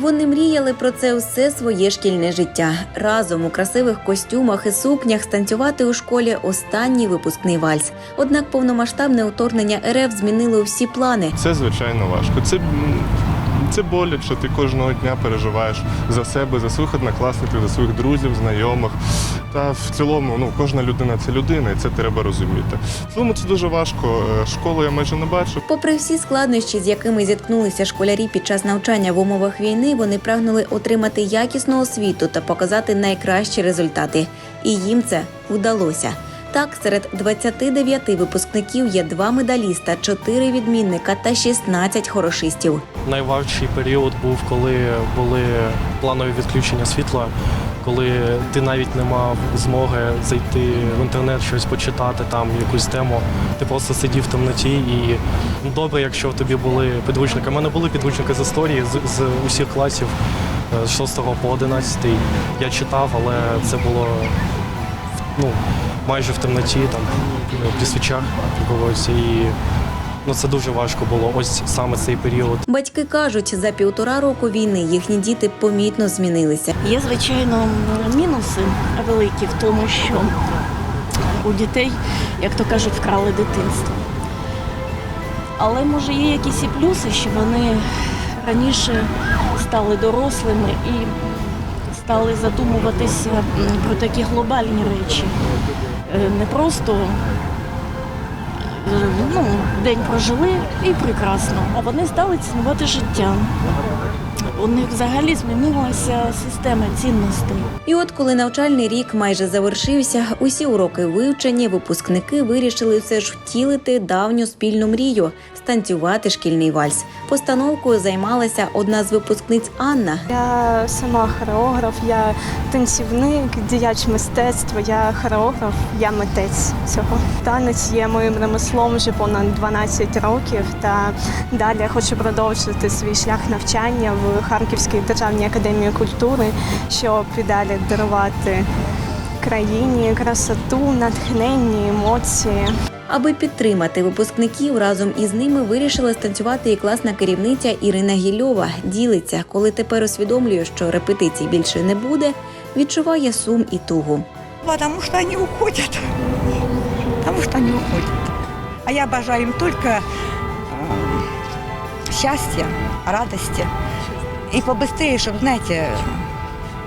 Вони мріяли про це усе своє шкільне життя. Разом у красивих костюмах і сукнях станцювати у школі останній випускний вальс. Однак повномасштабне уторгнення РФ змінило всі плани. Це звичайно важко. Це, це боляче. Ти кожного дня переживаєш за себе, за своїх однокласників, за своїх друзів, знайомих. Та в цілому, ну кожна людина це людина, і це треба розуміти. В цілому це дуже важко. Е, Школу я майже не бачу. Попри всі складнощі, з якими зіткнулися школярі під час навчання в умовах війни, вони прагнули отримати якісну освіту та показати найкращі результати. І їм це вдалося. Так, серед 29 випускників є два медаліста, 4 відмінника та 16 хорошистів. Найважчий період був, коли були планові відключення світла, коли ти навіть не мав змоги зайти в інтернет, щось почитати, там якусь тему. Ти просто сидів в темноті і ну, добре, якщо тобі були підручники. У мене були підручники з історії з, з усіх класів е, з 6 по 11. Я читав, але це було ну, майже в темноті, там, ну, при свічах. І ну, це дуже важко було. Ось саме цей період. Батьки кажуть, за півтора року війни їхні діти помітно змінилися. Є, звичайно, мінуси великі в тому, що у дітей, як то кажуть, вкрали дитинство. Але може є якісь і плюси, що вони раніше стали дорослими і стали задумуватися про такі глобальні речі. Е, Не просто ну, день прожили і прекрасно, а вони стали цінувати життя. У них взагалі змінилася система цінностей. І от коли навчальний рік майже завершився, усі уроки вивчені, випускники вирішили все ж втілити давню спільну мрію станцювати шкільний вальс. Постановкою займалася одна з випускниць Анна. Я сама хореограф, я танцівник, діяч мистецтва, я хореограф, я митець цього. Танець є моїм ремеслом вже понад 12 років. Та далі я хочу продовжити свій шлях навчання в Харківській державній академії культури, щоб і далі дарувати країні красоту, натхнення, емоції. Аби підтримати випускників, разом із ними вирішила станцювати і класна керівниця Ірина Гільова. Ділиться, коли тепер усвідомлює, що репетицій більше не буде, відчуває сум і тугу. Потому что они уходят. Потому что они уходят. А я бажаю им только э, счастья, радости. И побыстрее, чтобы, знаете,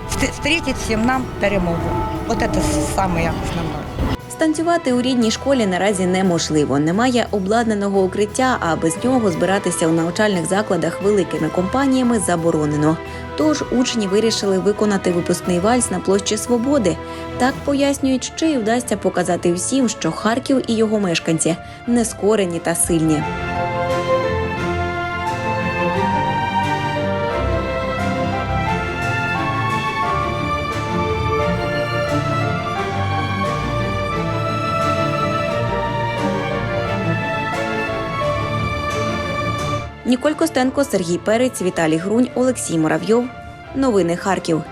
вст- встретить всем нам перемогу. Вот это самое основное. Станцювати у рідній школі наразі неможливо. Немає обладнаного укриття, а без нього збиратися у навчальних закладах великими компаніями заборонено. Тож учні вирішили виконати випускний вальс на площі Свободи. Так пояснюють, ще й вдасться показати всім, що Харків і його мешканці нескорені та сильні. Ніколь Костенко, Сергій Перець, Віталій Грунь, Олексій Муравйов. Новини Харків.